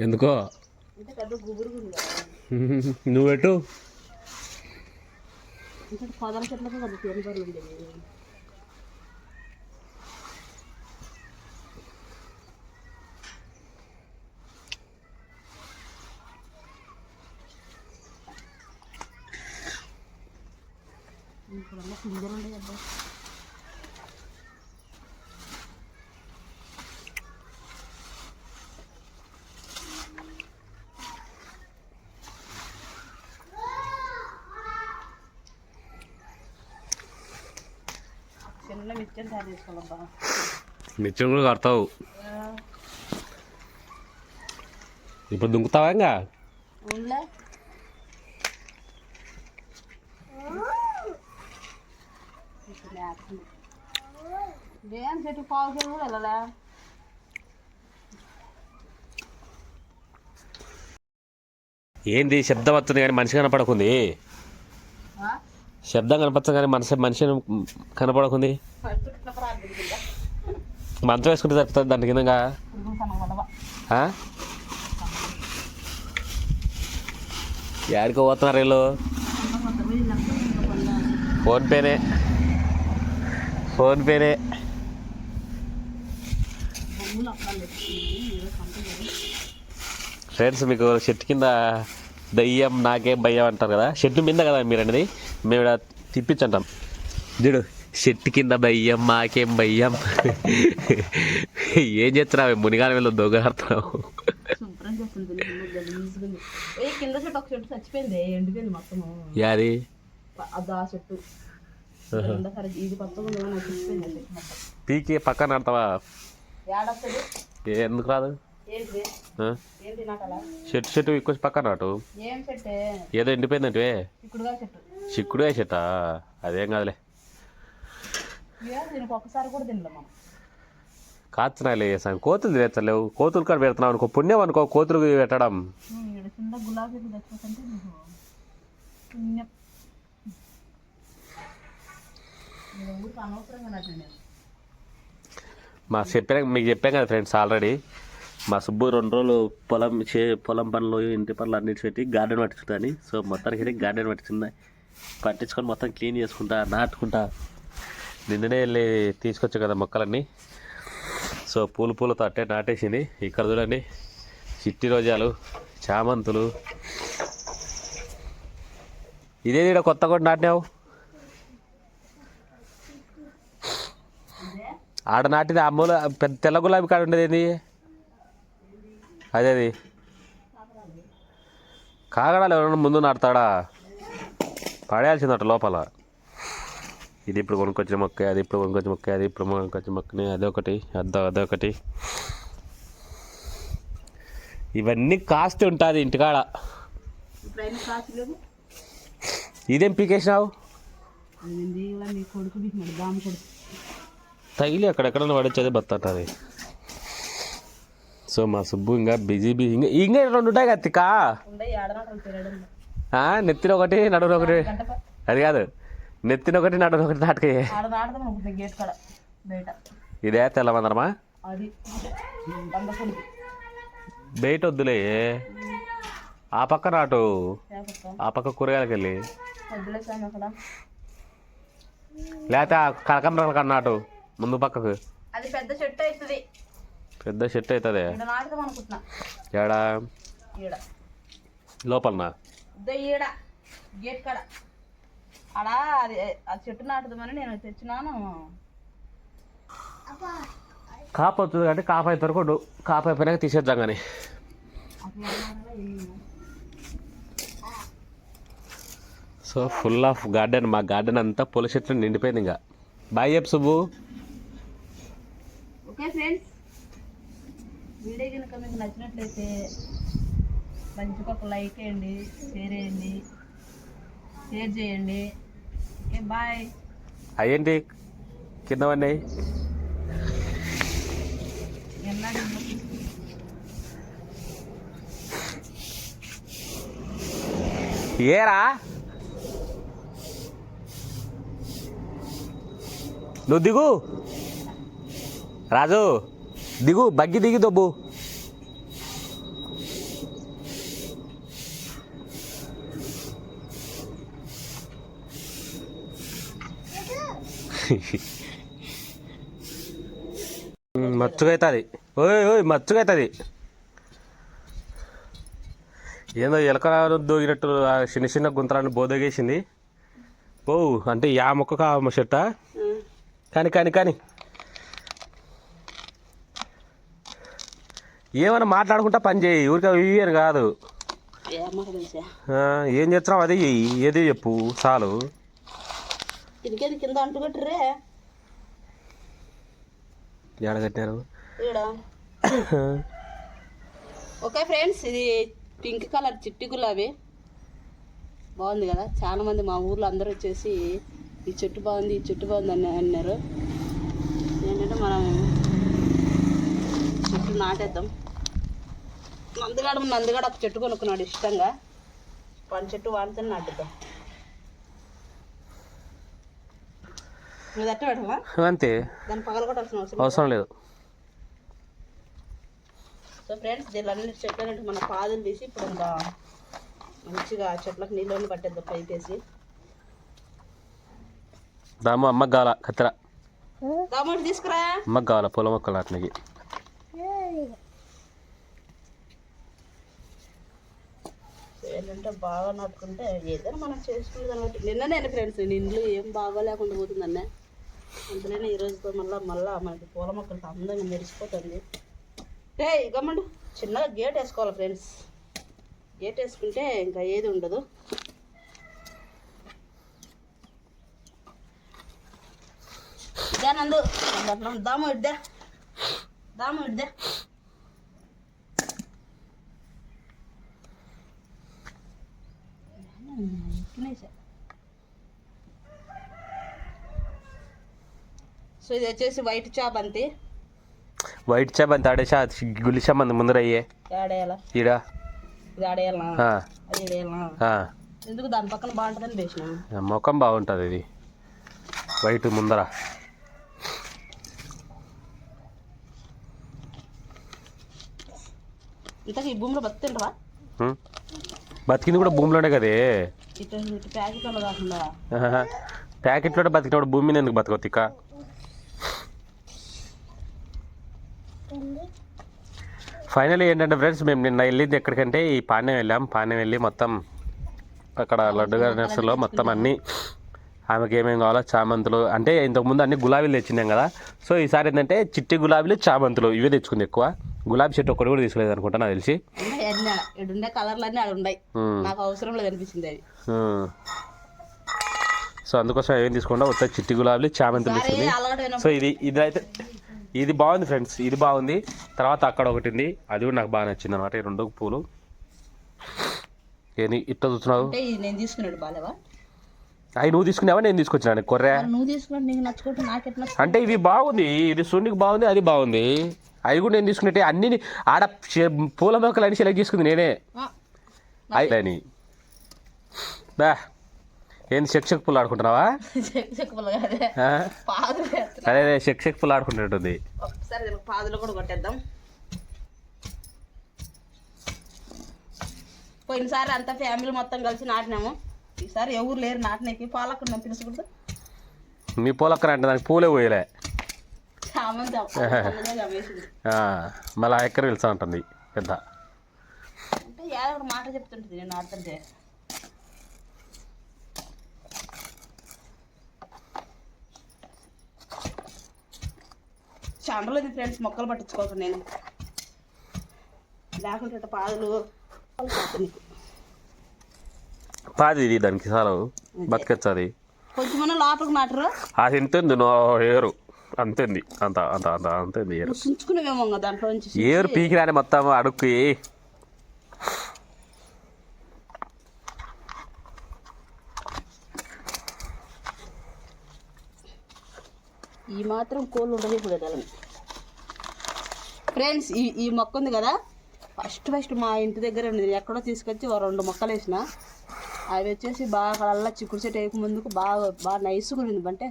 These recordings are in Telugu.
ఎందుకో? నువ్వు పెట్టు. తేని పరులు ఉండేది ఇప్పుడన్నా మిర్చి కూడా కడతావు. ఇప్పుడు దుంకుతావా ఇంకా? ఉండే. దేని చెట్టు పావు చెట్టు కూడా వెళ్ళలే? ఏంది శబ్దం వస్తుంది కానీ మనిషి కనపడకుంది? శబ్దం కనపడుతుంది కానీ మనిషి మనిషి కనపడకుంది. మంచం వేసుకుంటే సరిపోతుంది దాని కింద పురుగులు పోతున్నారు వీళ్ళు? ఫోన్పేనే ఫోన్పేనే ఫ్రెండ్స్ మీకు చెట్టు కింద దయ్యం నాకే భయం అంటారు కదా? చెట్టు మీద కదా మీరు అనేది మేము ఇక్కడ తిప్పించంటాం. చూడు చెట్టు కింద భయ్యం మాకేం భయ్యం ఏం చేస్తున్నావు? మునిగాన వీళ్ళు దొంగలాడుతున్నావు యాది? పీకి పక్కన ఏ- ఎందుకు రాదు? ఏంటి ఆ? ఏంటి నాకు అలా చెట్టు చెట్టు ఎక్కువ పక్కన నాటు ఏదో ఎండిపోయిందంటే. చిక్కుడే చెట్టా అదేం కాదులే. కాచునాలే సాయం కోతులు తినేస్తలేవు కోతులు కాడ పెడుతున్నావు అనుకో పుణ్యం అనుకో కోతులు పెట్టడం. మా చెప్పాను మీకు చెప్పాను కదా ఫ్రెండ్స్ ఆల్రెడీ. మా సుబ్బు రెండు రోజులు పొలం చే పొలం పనులు ఇంటి పనులు అన్నిటి పెట్టి గార్డెన్ పట్టించుకుంటాని సో మొత్తానికి అయితే గార్డెన్ పట్టించుకుందా? పట్టించుకొని మొత్తం క్లీన్ చేసుకుంటా నాటుకుంటా. నిన్ననే వెళ్ళి తీసుకొచ్చా కదా మొక్కలన్నీ. సో పూలు పూలతో అట్టే నాటేసింది. ఇక్కడ చూడండి చిట్టి రోజాలు చామంతులు. ఇదేది ఇక్కడ కొత్త కూడా నాటినావు? ఆడ నాటిది అమ్మలు మూల పెద్ద తెల్ల గులాబీ కాడ ఉండేది ఏంది? అదే అది కాగడాలు ఎవరైనా ముందు నాటుతాడా? పడేయాల్సిందట లోపల. ఇది ఇప్పుడు కొనుక్కొచ్చిన మొక్క అది ఇప్పుడు కొనుక్కొచ్చిన మొక్క అది ఇప్పుడు కొనుక్కొచ్చిన మొక్కని అదొకటి అదో అదొకటి ఇవన్నీ కాస్ట్ ఉంటుంది ఇంటికాడ. ఇదేం పీకేసినావు? తగిలి అక్కడెక్కడ పడొచ్చేది బతుంటుంది సో మా సుబ్బు ఇంకా బిజీ బిజీ. ఇంకా ఇంకా రెండు ఉంటాయి కదా నెత్తిన ఒకటి నడువున ఒకటి. అది కాదు. నెత్తిన ఒకటి నడువున ఒకటి నాటకే ఆడ నాటదాం అనుకుంటుంది గేట్ కాడ బయట. ఇదే తెల్లమందరమా బయట వద్దులే. ఆ పక్క నాటు. ఆ పక్క కూరగాయలకి వెళ్ళి. లేకపోతే ఆ కనకంబరాల నాటు ముందు పక్కకు. అది పెద్ద చెట్టు అవుతుంది పెద్ద చెట్టు అవుతుంది ఏడా? లోపలనా? ఈడ గేట్ కాడ ఆడ అది ఆ చెట్టు నాటుదామని నేను తెచ్చినాను. కాపు వస్తుంది కాబట్టి కాపు అయిన వరకు కాపు అయిపోయినాక తీసేద్దాం కానీ. సో ఫుల్ ఆఫ్ గార్డెన్ మా గార్డెన్ అంతా పూల చెట్లు నిండిపోయింది ఇంకా. బాయ్ చెప్పు సుబ్బు. ఓకే ఫ్రెండ్స్ వీడియో కనుక మీకు నచ్చినట్లయితే మంచిగా ఒక లైక్ వేయండి షేర్ చేయండి షేర్ చేయండి. ఓకే బాయ్ అయ్యేంటి కింద ఎన్నాడు ఏరా? నువ్వు దిగు. రాజు దిగు బగ్గి దిగి దొబ్బు. మచ్చుగా అవుతుంది ఓయ్ ఓయ్ మచ్చుగా అవుతుంది ఏందో ఎలక దోగినట్టు ఆ చిన్న చిన్న గుంతరాన్ని బోదగేసింది. ఓ అంటే యా మొక్కకు ఆ చెట్ట కానీ కానీ కానీ. ఏమైనా మాట్లాడుకుంటా పని చేయి ఊరికే ఇయ్యను కాదు. ఏం చేస్తున్నావు? అది ఏది చెప్పు చాలు. కింద కింద అంటుకట్టురే ఎడగట్టారు ఈడ. ఓకే ఫ్రెండ్స్ ఇది పింక్ కలర్ చిట్టి గులాబీ బాగుంది కదా? చాలా మంది మా ఊర్లో అందరూ వచ్చేసి ఈ చెట్టు బాగుంది ఈ చెట్టు బాగుంది అని అన్నారు. ఏంటంటే మనం చెట్టు నాటేద్దాం. నందిగాడ నందిగాడ ఒక చెట్టు కొనుక్కున్నాడు ఇష్టంగా. వాడి చెట్టు వాడితే నాటేద్దాం నువ్వు అట్ట పెట్టమా అంతే. అవసరం లేదు. సో ఫ్రెండ్స్ దీనిలో చెట్లన్నింటి మన పాదులు తీసి ఇప్పుడు ఇంకా మంచిగా చెట్లకు నీళ్ళు పట్టేద్దాం పైపేసి దాము అమ్మకి కావాల కత్తెర. దామోటి తీసుకురా. అమ్మకి కావాల పొలం మొక్కలు నాటినకి ఏంటంటే బాగా నాటుకుంటే ఏదైనా మనం చేసుకునే దాన్ని బట్టి నిన్న నేను ఫ్రెండ్స్ ఇంట్లో ఏం బాగోలేకుండా పోతుందన్నే. అందులోనే ఈ రోజుతో మళ్ళీ మళ్ళీ మనకి పూల మొక్కలతో అందంగా మెరిసిపోతుంది. ఏ గమ్మండు. చిన్నగా గేట్ వేసుకోవాలి ఫ్రెండ్స్. గేట్ వేసుకుంటే ఇంకా ఏది ఉండదు. ఇదే నందు. దాము ఇద్దా దాము ఇద్దా సో ఇది వచ్చేసి వైట్ చాబంతి వైట్ చేప అంత ఆడేసా గులిసా మంది ముందర అయ్యే. ఆడేయాల? ఈడ. ఎందుకు దాని పక్కన బాగుంటుందని వేసిన ముఖం బాగుంటుంది ఇది. వైట్ ముందర. ఇంతకు ఈ భూమిలో బతుంటవా ఉం? బతికింది కూడా భూమిలోనే కదే. ప్యాకెట్లో బతికినప్పుడు భూమి మీద ఎందుకు బతకవు తిక్క? ఫైనల్ ఏంటంటే ఫ్రెండ్స్ మేము నిన్న వెళ్ళింది ఎక్కడికంటే ఈ పాణ్యం వెళ్ళాం. పాణ్యం వెళ్ళి మొత్తం అక్కడ లడ్డు గారి నర్సరీలో మొత్తం అన్నీ ఆమెకి ఏమేమి కావాలో చామంతులు అంటే ఇంతకుముందు అన్ని గులాబీలు తెచ్చినాం కదా. సో ఈసారి ఏంటంటే చిట్టి గులాబీలు చామంతులు ఇవే తెచ్చుకుంది ఎక్కువ. గులాబీ చెట్టు ఒక్కటి కూడా తీసుకోలేదు అనుకుంటా నాకు తెలిసి. ఉన్నాయి. నాకు అవసరం లేదు అనిపించింది అది. ఉం. సో అందుకోసం ఏం తీసుకుంటా? వస్తే చిట్టి గులాబీలు చామంతులు తీసుకుంది సో ఇది ఇది అయితే ఇది బాగుంది ఫ్రెండ్స్ ఇది బాగుంది. తర్వాత అక్కడ ఒకటి ఉంది. అది కూడా నాకు బాగా నచ్చింది అనమాట ఈ రెండు పూలు. ఏంది ఇట్లా చూస్తున్నావు? అంటే ఇది నేను తీసుకున్నాడు బాలేవా అవి నువ్వు తీసుకున్నావా? నేను తీసుకొచ్చినాను కొర్రే? నువ్వు నీకు నచ్చుకుంటే అంటే ఇవి బాగుంది ఇది సున్నికి బాగుంది అది బాగుంది. అవి కూడా నేను తీసుకున్నట్టే అన్ని ఆడ పూల మొక్కలు అన్ని సెలెక్ట్ చేసుకుంది నేనే. అని బా. ఏంది చెక్ చెక్ పూలు ఆడుకుంటున్నావా? చెక్ చెక్ కాదే. వేస్తున్నా అదే అదే చెక్ పూలు ఆడుకుంటున్నట్టుంది. ఒకసారి దీనికి పాదులు కూడా కొట్టేద్దాం. పోయినసారి అంతా ఫ్యామిలీ మొత్తం కలిసి నాటినాము. ఈసారి ఎవరు లేరు నాటినకి పాలకుండా పిలుచుకుంటూ. మీ పూలక్కర అంటే దానికి పూలే పోయలే. మళ్ళీ ఎక్కర వెళ్తా ఉంటుంది పెద్ద. అంటే ఏదో ఒక మాట చెప్తుంటుంది నేను చండలేదు ఫ్రెండ్స్ మొక్కలు పట్టించుకోకుండా నేను. లేకుంటే పాదులు. పాది ఇది దానికి చాలు బతికొచ్చు అది కొంచెమన్నా లోపలికి నాటరు అది ఎంత ఉంది నో ఏరు. అంతుంది. అంత అంత అంత అంతుంది ఏరు. చుంచుకునేవేమో ఇంకా దాంట్లో ఏరు పీకి రాని మొత్తం అడుక్కి ఈ మాత్రం కోళ్ళు ఉండదు ఇప్పుడు ఎదాలని ఫ్రెండ్స్ ఈ ఈ మొక్క ఉంది కదా? ఫస్ట్ ఫస్ట్ మా ఇంటి దగ్గర ఉండేది ఎక్కడో తీసుకొచ్చి ఓ రెండు మొక్కలు వేసిన. అవి వచ్చేసి బాగా అలా చిక్కుడు చెట్టు వేయక ముందుకు బాగా బాగా నైస్గా ఉంది అంటే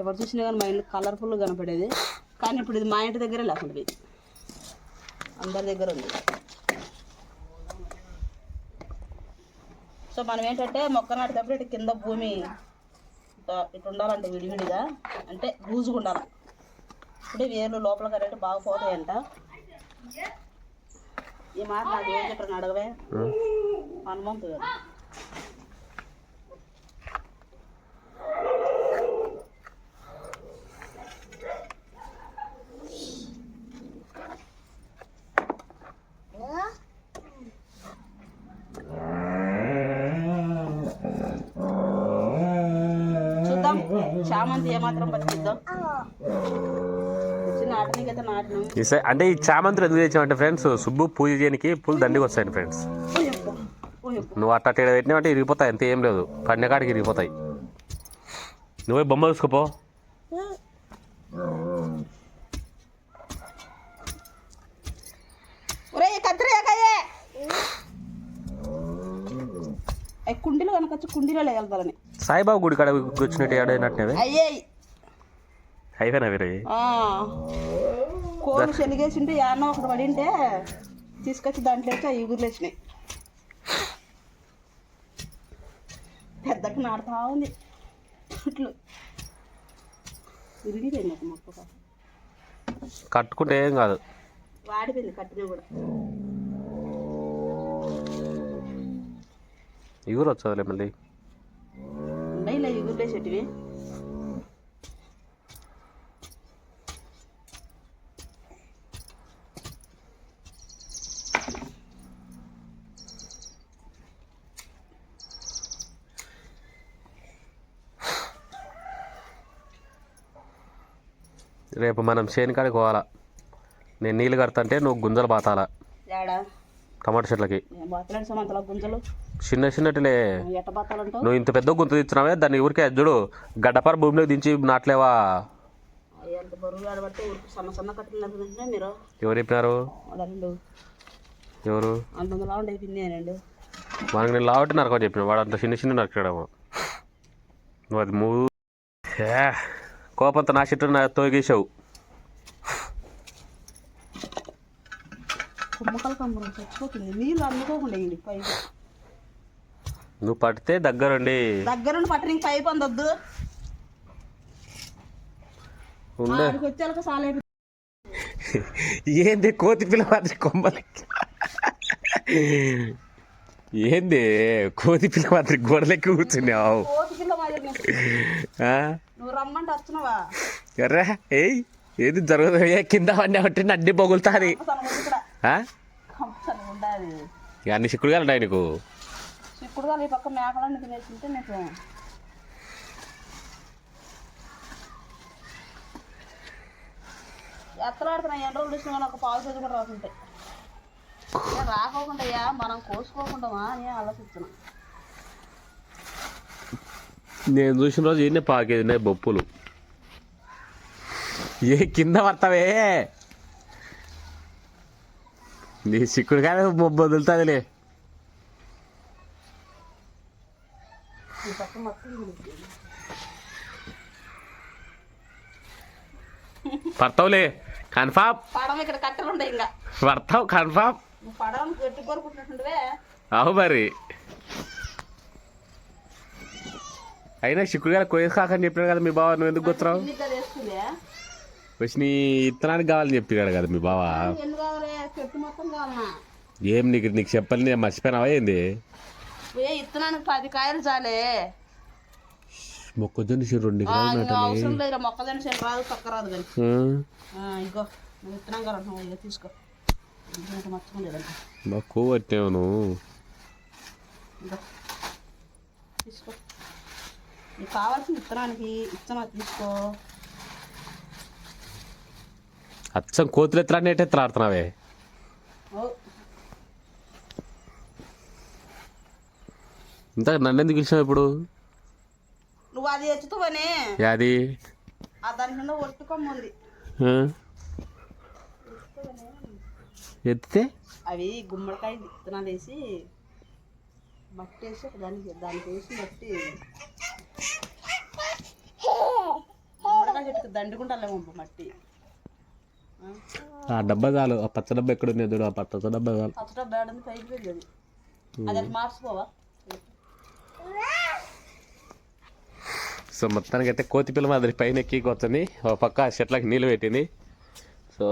ఎవరు చూసినా కానీ మా ఇంట్లో కలర్ఫుల్గా కనపడేది. కానీ ఇప్పుడు ఇది మా ఇంటి దగ్గరే లేకుండా ఇది అందరి దగ్గర ఉంది. సో మనం ఏంటంటే మొక్క నాటేటప్పుడు ఇటు కింద భూమి ఇట్లా ఇట్లా ఉండాలంటే విడివిడిగా. అంటే లూజుగా ఉండాలి ఇప్పుడే వేర్లు లోపల కరెంట్ బాగా పోతాయంట. ఈ మాట నాకు ఏం చెప్పారని అడగవే. హనుమంతు గారు చామంతి ఏమాత్రం బతికిద్దాం ఈసారి అంటే ఈ చామంతులు ఎందుకు తెచ్చామంటే ఫ్రెండ్స్ సుబ్బు పూజ చేయడానికి పూలు దండికి వస్తాయి ఫ్రెండ్స్. నువ్వు అట్ట అట్ట పెట్టినావంటే ఇరిగిపోతాయి అంతే ఏం లేదు. పన్నెకాడికి ఇరిగిపోతాయి. నువ్వే బొమ్మ చూసుకోపో కనుకొచ్చి కుండీలో వెళ్తారని సాయిబాబు గుడి కాడ వచ్చినట్టు ఏడైనట్టునవే అయ్యాయి అయిపోయినా వేరే కోళ్ళు చెలిగేసింటే యాన్నో ఒకటి పడింటే తీసుకొచ్చి దాంట్లో వేసి ఆ ఇగురులు వేసినాయి పెద్దకి నాడుతా ఉంది. ఇట్లు. విరిగిపోయింది ఒక మొక్క. కట్టుకుంటే ఏం కాదు. వాడిపోయింది కట్టిన కూడా. ఇగురు వచ్చదులే మళ్ళీ ఇలా రేపు మనం చేనికాడికి పోవాలా. నేను నీళ్ళు కడతంటే నువ్వు గుంజలు బాతాలా టమాటా చెట్లకి. చిన్న చిన్నటిలే. నువ్వు ఇంత పెద్ద గుంత తెచ్చినావే దాన్ని ఊరికే చూడు గడ్డపార భూమిలోకి దించి నాట్లేవా? ఎవరు చెప్పినారు? ఎవరు? మనకి నేను లావట్టి నరకని చెప్పిన వాడు అంత చిన్న చిన్న నరకడేమో నువ్వు అది మూ కోపంతో నా చెట్టు నా తోగేసావు కుమ్మకల కంబరం చచ్చిపోతుంది నీళ్ళు అందుకోకుండా వేయండి పైపు. నువ్వు పడితే దగ్గరుండి. దగ్గరుండి పట్టడానికి పైపు అందొద్దు. ఆడికి ఏంది కోతి పిల్ల మాదిరి కొమ్మలకి? ఏంది కోతి పిల్ల మాదిరి గోడలెక్కి కూర్చున్నావు? ఎర్రా ఏయ్ ఏది జరగదు? కింద పడినా ఉంటే నడ్డి పొగులుతుంది ఉండాలి. అన్ని చిక్కుడుగా ఉన్నాయి నీకు. ఇప్పుడు ఈ పక్క మేకలన్నీ తినేసింటే నీకు ఎత్తలాడుతున్నా ఎన్ని రోజులు కానీ ఒక పావు కేజీ కూడా రాకుంటాయి. రాకోకుండా మనం కోసుకోకుండా అని ఆలోచిస్తున్నాం. నేను చూసిన రోజు ఎన్ని పాకేది ఉన్నాయి బొప్పులు? ఏ కింద పడతావే? నీ చిక్కుడు కానీ బొబ్బ వదులుతుందిలే. పడతావులే కన్ఫామ్. పడవ ఇక్కడ కట్టెలు ఉంటాయి ఇంకా. పడతావు కన్ఫామ్. పడవను గట్టి అవు మరి. అయినా చిక్కుడుగా కొయ్య కాకని చెప్పినాడు కదా మీ బావ నువ్వు ఎందుకు కదా వేసుకుందే. వచ్చి నీ ఇత్తనానికి కావాలని చెప్పినాడు కదా మీ బావ. ఏం నీకు నీకు చెప్పాలి నేను మర్చిపోయినావా ఏంది? ఇత్తనానికి పది కాయలు చాలే. మొక్కజొన్న చెట్టు రెండు అవసరం లేదు మొక్కజొన్న చేను రాదు రాదు కానీ. విత్తనం తీసుకో. నీకు కావాల్సిన విత్తనానికి విత్తనం తీసుకో. అచ్చం కోతులు ఎత్తలాన్ని ఎట్ట ఎత్తలాడుతున్నావే? ఓ ఇంత నన్ను ఎందుకు పిలిచావు ఇప్పుడు? నువ్వు అది ఎత్తుతావని? ఆ దాని కింద? ఎత్తితే? అవి గుమ్మడికాయ విత్తనాలు వేసి మట్టి వేసి దానికి దానికి వేసి మట్టి గుమ్మడికాయ చెట్టుకు దండుకుంటాలేమో మట్టి. ఆ? డబ్బా చాలు ఆ పచ్చ డబ్బా ఎక్కడ ఉంది ఎదురు ఆ పచ్చ డబ్బా చాలు. పైకి వెళ్ళేది అది. అట్లా మార్చుకోవా? సో మొత్తానికి అయితే కోతి పిల్ల మాదిరి పైన ఎక్కి కూర్చొని ఒక పక్క చెట్లకి నీళ్ళు పెట్టింది. సో